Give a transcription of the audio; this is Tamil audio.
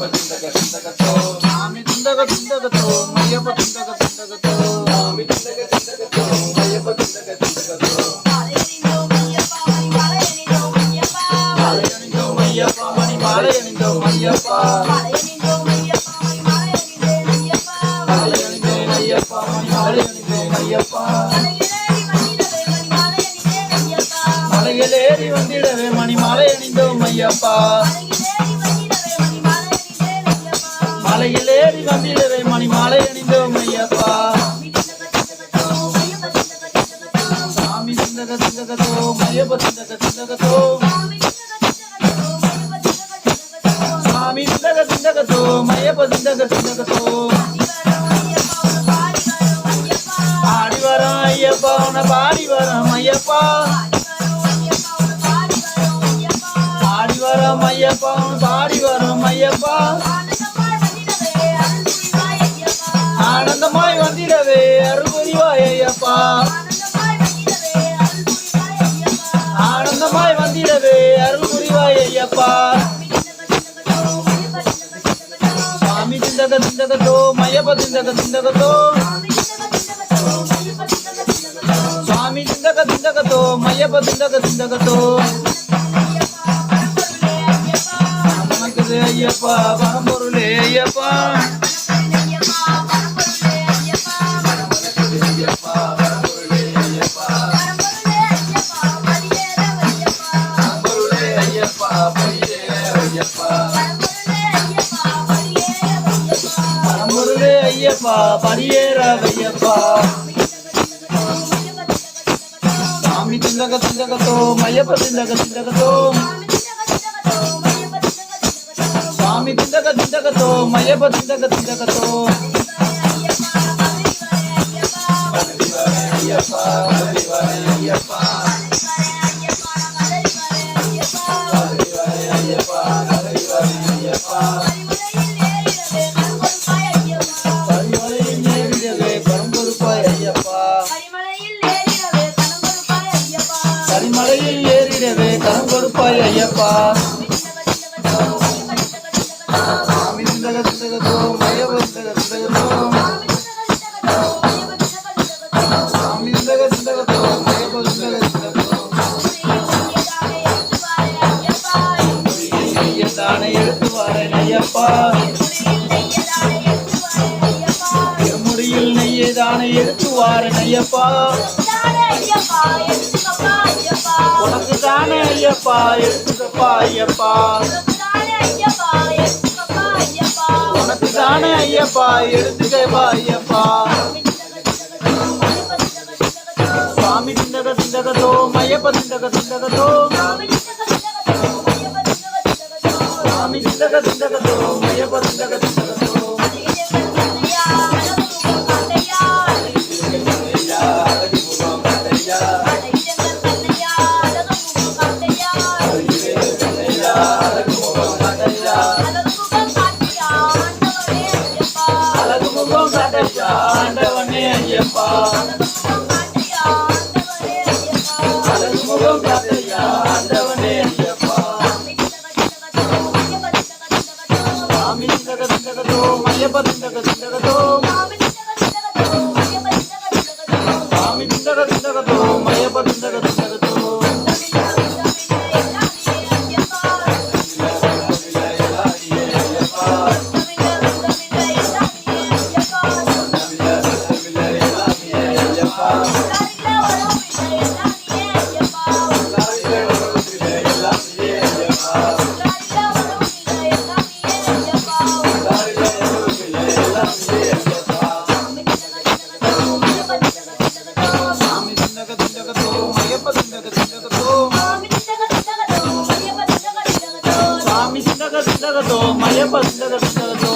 மையப்ப திண்டக திண்டகத்தோ சாமி திண்டக திண்டகத்தோ மையப்ப திண்டக திண்டகத்தோ சாமி திண்டக திண்டகத்தோ மையப்ப திண்டக திண்டகத்தோ மாலை அணிந்தோம் ஐயப்பா மணி மாலை அணிந்தோம் ஐயப்பா மாலை அணிந்தோம் ஐயப்பா மணி மாலை அணிந்தோம் ஐயப்பா மலையில் ஏறி வந்திடவே மணி மாலை அணிந்தோம் ஐயப்பா. மலையில் மணி மாலை அணிந்தோம் ஐயப்பா. சாமி சிந்தக சிந்தகதோ மையப்ப சிந்தக சிந்தகதோ சாமி சிந்தக சிந்தகதோ மையப்ப சிந்தக சிந்தகதோ ஆடி வரோம் ஐயப்பா உன பாடி வரம் ஐயப்பா. ஆடி வரம் ஐயப்பா உன பாடி வரம் திண்டகத்தோ மையப்ப திண்டக திண்டகத்தோ சாமி திண்டக திண்டகத்தோ மையப்ப திண்டக திண்டகத்தோ நமக்கு ஐயப்பா பரம்பொருளே ஐயப்பா படியேற ஐயப்பா சாமி திண்டக திண்டகத்தோ மையப்ப திண்டக திண்டகத்தோ சாமி திண்டக திண்டகத்தோ மையப்ப திண்டக திண்டக திண்டகத்தோ மையப்ப திண்டக திண்டகத்தோ தானே எடுத்து வாரேன் ஐயப்பா. திருமுடியில் நெய்யை தானே எடுத்து வாரேன் ஐயப்பா. உனக்கு தானே ஐயப்பா எடுத்துக்கப்பா ஐயப்பா? உனக்கு தானே ஐயப்பா எடுத்துக்கப்பா ஐயப்பா. சுவாமி திண்டக திண்டகதோ மயப்ப திண்டக திண்டகதோ சுவாமி திண்டக திண்டகத்தோ மையப்ப திண்டக ஆண்டவனே ஐயப்பா. முகம் பார்த்தையா ஆண்டவனே ஐயப்பா. சாமி தகதோ ஐயப்பன் தகதோ சாமி தகதோ ஐயப்பன் தகதோ ಬಂದಾಗ ಬಂದಾಗ ಮಳೆ ಬಂದಾಗ ಬಂದಾಗ